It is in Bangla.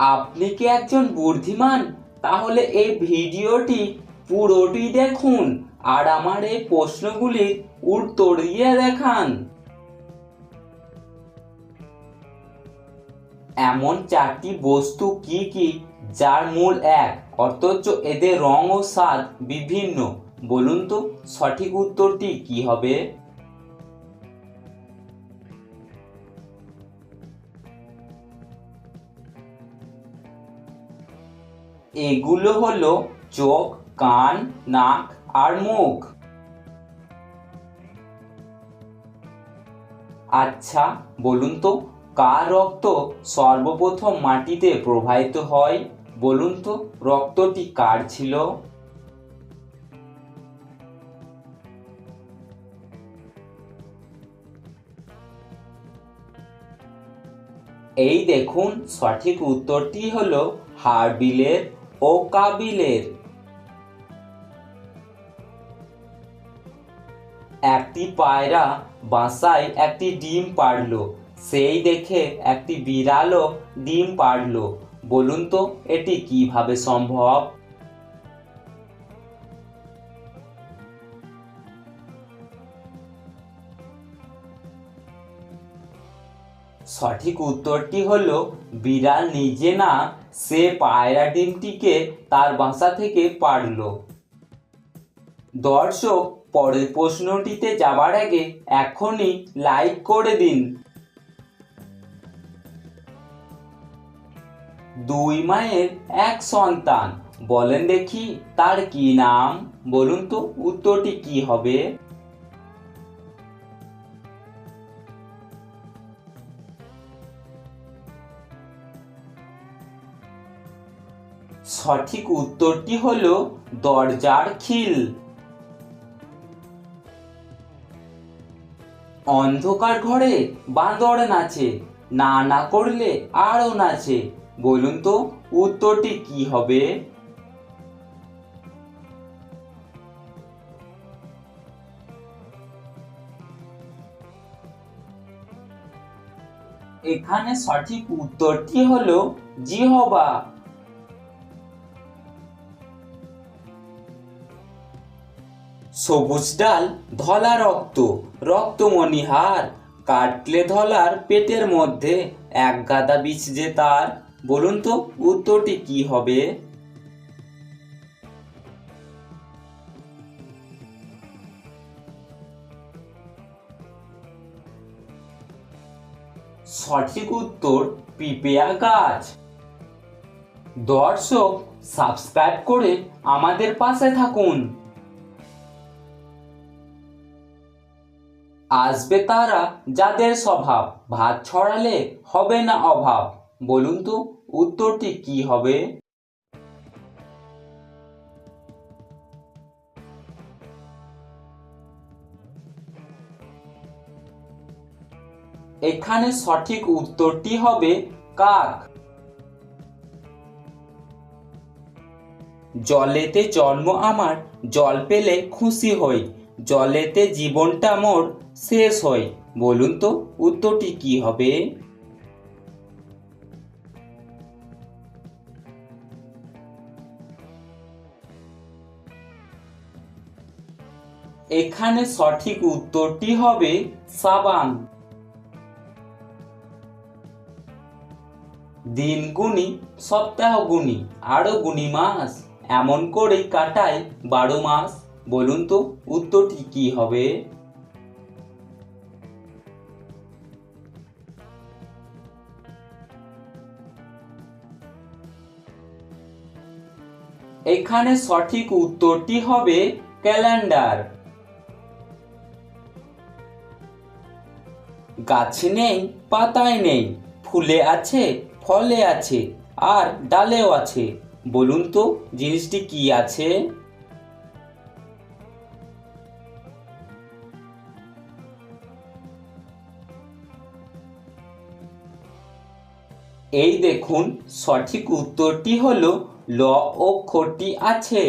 আপনি কি একজন বুদ্ধিমান? তাহলে এই ভিডিওটি পুরোটি দেখুন আর আমার এই প্রশ্নগুলির উত্তর দিয়ে দেখান। এমন চারটি বস্তু কি কি যার মূল এক, অথচ এদের রং ও স্বাদ বিভিন্ন? বলুন তো সঠিক উত্তরটি কি হবে? এগুলো হলো চোখ, কান, নাক আর মুখ। আচ্ছা বলুন তো, কার রক্ত সর্বপ্রথম মাটিতে প্রবাহিত হয়? বলুন তো, রক্তটি কার ছিল? এই দেখুন, সঠিক উত্তরটি হলো হারবিলের ও কাবিলের একটি পায়রা বাসায় একটি ডিম পাড়লো। সেই দেখে একটি বিড়ালও ডিম পাড়লো। বলুন তো, এটি কীভাবে সম্ভব? সঠিক উত্তরটি হলো, বিড়াল নিজে না, সে পায়রা ডিমটিকে তার বাসা থেকে পারল দর্শক, পরের প্রশ্নটিতে যাবার আগে এখনই লাইক করে দিন। দুই মায়ের এক সন্তান, বলেন দেখি তার কি নাম? বলুন তো উত্তরটি কি হবে? সঠিক উত্তরটি হল দরজার খিল। অন্ধকার ঘরে বাঁদর নাচে, না না করলে আরও নাচে। বলুন তো, উত্তরটি কি হবে? এখানে সঠিক উত্তরটি হলো জিহবা। সবুজ ডাল, ধলা রক্ত, রক্তমণিহার, কাটলে ধলার পেটের মধ্যে এক গাদা বীজ যে তার। বলুন তো, উত্তরটি কি হবে? সঠিক উত্তর, পিপেয়া গাছ। দর্শক, সাবস্ক্রাইব করে আমাদের পাশে থাকুন। আসবে তারা যাদের স্বভাব। ভাত ছড়ালে হবে না অভাব। বলুন তো, উত্তরটি কি হবে? এখানে সঠিক উত্তরটি হবে কাক। জলেতে জন্ম আমার, জল পেলে খুশি হই। জলেতে জীবনটা মোর শেষ হয়, বলুন তো উত্তরটি কি হবে? এখানে সঠিক উত্তরটি হবে সাবান। দিন গুণি, সপ্তাহ গুণি আরও গুনি মাস, এমন করেই কাটায় বারো মাস। বলুন তো, উত্তরটি কি হবে? এখানে সঠিক উত্তরটি হবে ক্যালেন্ডার। গাছে নেই, পাতায় নেই, ফুলে আছে, ফলে আছে, আর ডালেও আছে। বলুন তো, জিনিসটি কি আছে? এই দেখুন সঠিক উত্তরটি হলো ল অক্ষরটি আছে।